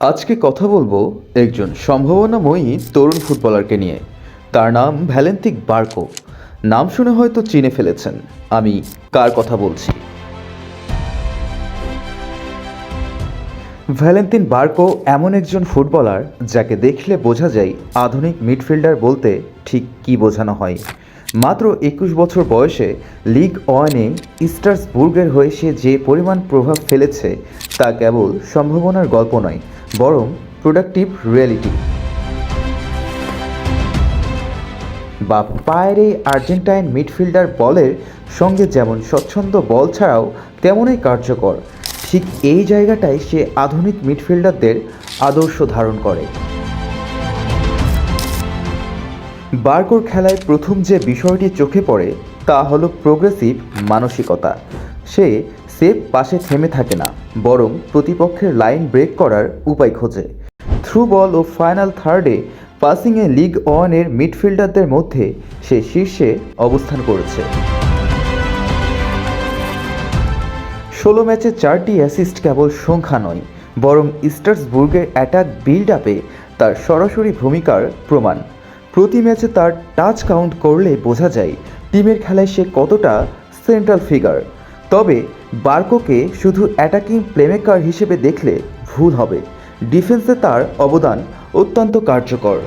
আজকে কথা বলব একজন সম্ভাবনাময়ী তরুণ ফুটবলারকে নিয়ে। তার নাম ভ্যালেন্টিক বার্কো। নাম শুনে হয়তো চিনে ফেলেছেন। আমি কার কথা বলছি? ভ্যালেন্টিন বার্কো এমন একজন ফুটবলার যাকে দেখলে বোঝা যায় আধুনিক মিডফিল্ডার বলতে ঠিক কী বোঝানো হয়। মাত্র একুশ বছর বয়সে লিগ ওয়ানে ইস্টার্সবুর্গের হয়ে সে যে পরিমাণ প্রভাব ফেলেছে তা কেবল সম্ভাবনার গল্প নয়, বরং প্রোডাক্টিভ রিয়েলিটি বা পায়ের এই আর্জেন্টাইন মিডফিল্ডার বলের সঙ্গে যেমন স্বচ্ছন্দ বল ছাড়াও তেমনই কার্যকর। ঠিক এই জায়গাটায় সে আধুনিক মিডফিল্ডারদের আদর্শ ধারণ করে। বার্গোর খেলায় প্রথম যে বিষয়টি চোখে পড়ে, তা হলো প্রোগ্রেসিভ মানসিকতা। সে সেফ পাশে থেমে থাকে না, বরং প্রতিপক্ষের লাইন ব্রেক করার উপায় খোঁজে। থ্রু বল ও ফাইনাল থার্ডে পাসিংয়ে লিগ ওয়ানের মিডফিল্ডারদের মধ্যে সে শীর্ষে অবস্থান করেছে। ষোলো ম্যাচে চারটি অ্যাসিস্ট কেবল সংখ্যা নয়, বরং ইস্টার্সবুর্গের অ্যাটাক বিল্ড আপে তার সরাসরি ভূমিকার প্রমাণ। প্রতি ম্যাচে তার টাচ কাউন্ট করলে বোঝা যায় টিমের খেলায় সে কতটা সেন্ট্রাল ফিগার। তবে বার্কোকে শুধু অ্যাটাকিং প্লেমেকার হিসেবে দেখলে ভুল হবে। ডিফেন্সে তার অবদান অত্যন্ত কার্যকর।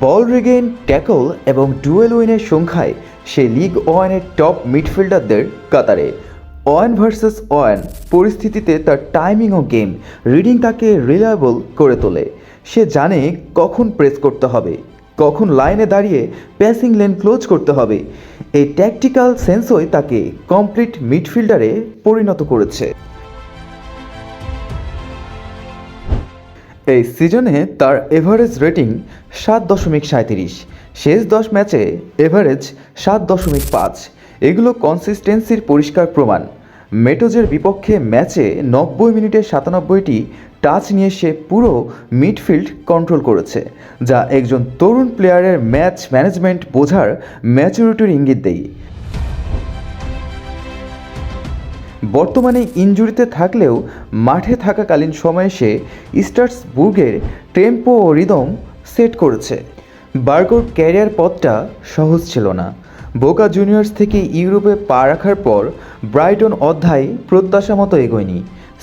বল রিগেইন, ট্যাকল এবং ডুয়েল উইনের সংখ্যায় সে লিগ ওয়ানের টপ মিডফিল্ডারদের কাতারে। ওয়ান ভার্সেস ওয়ান পরিস্থিতিতে তার টাইমিং ও গেম রিডিং তাকে রিলায়েবল করে তোলে। সে জানে কখন প্রেস করতে হবে, কখন লাইনে দাঁড়িয়ে প্যাসিং লেন ক্লোজ করতে হবে। এই ট্যাকটিক্যাল সেন্সই তাকে কমপ্লিট মিডফিল্ডারে পরিণত করেছে। এই সিজনে তার এভারেজ রেটিং সাত দশমিক সাঁত্রিশ শেষ দশ ম্যাচে এভারেজ সাত দশমিক পাঁচ। এগুলো কনসিস্টেন্সির পরিষ্কার প্রমাণ। মেটোজের বিপক্ষে ম্যাচে নব্বই মিনিটে সাতানব্বইটি টাচ নিয়ে সে পুরো মিডফিল্ড কন্ট্রোল করেছে, যা একজন তরুণ প্লেয়ারের ম্যাচ ম্যানেজমেন্ট বোঝার ম্যাচুরিটির ইঙ্গিত দেয়। বর্তমানে ইনজুরিতে থাকলেও মাঠে থাকাকালীন সময়ে সে ইস্টার্সবুর্গের টেম্পো ও রিদম সেট করেছে। বার্গোর ক্যারিয়ার পথটা সহজ ছিল না। বোকা জুনিয়র্স থেকে ইউরোপে পা রাখার পর ব্রাইটন অধ্যায় প্রত্যাশা মতো এগোয়নি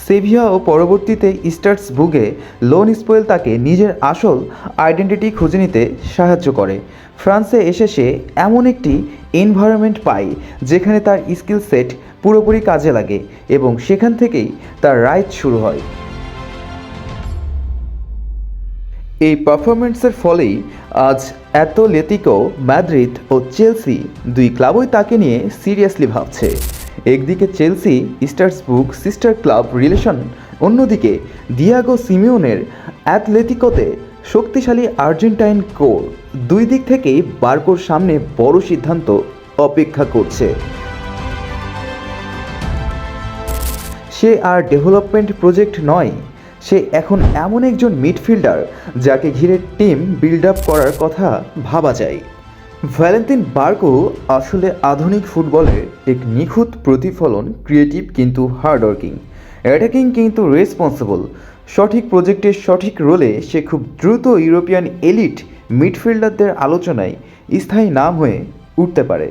সেভিয়া ও পরবর্তীতে ইস্টার্সবুগে লোন স্পোয়েল তাকে নিজের আসল আইডেন্টিটি খুঁজে নিতে সাহায্য করে। ফ্রান্সে এসে সে এমন একটি এনভায়রনমেন্ট পায়, যেখানে তার স্কিল সেট পুরোপুরি কাজে লাগে এবং সেখান থেকেই তার রাইট শুরু হয়। এই পারফরমেন্সের ফলেই আজ অ্যাথলেটিকো ম্যাদ্রিদ ও চেলসি দুই ক্লাবই তাকে নিয়ে সিরিয়াসলি ভাবছে। একদিকে Chelsea, Strasbourg, sister club relation, অন্যদিকে দিয়াগো সিমিওনের অ্যাথলেটিকোতে শক্তিশালী আর্জেন্টাইন কোর। দুই দিক থেকেই বার্কোর সামনে বড় সিদ্ধান্ত অপেক্ষা করছে। সে আর ডেভেলপমেন্ট প্রজেক্ট নয়, সে এখন এমন একজন মিডফিল্ডার যাকে ঘিরে টিম বিল্ড আপ করার কথা ভাবা যায়। ভ্যালেন্টিন বার্কো আসলে আধুনিক ফুটবলের এক নিখুঁত প্রতিফলন ক্রিয়েটিভ কিন্তু হার্ডওয়ার্কিং অ্যাটাকিং কিন্তু রেসপন্সিবল সঠিক প্রজেক্টের সঠিক রোলে সে খুব দ্রুত ইউরোপিয়ান এলিট মিডফিল্ডারদের আলোচনায় স্থায়ী নাম হয়ে উঠতে পারে।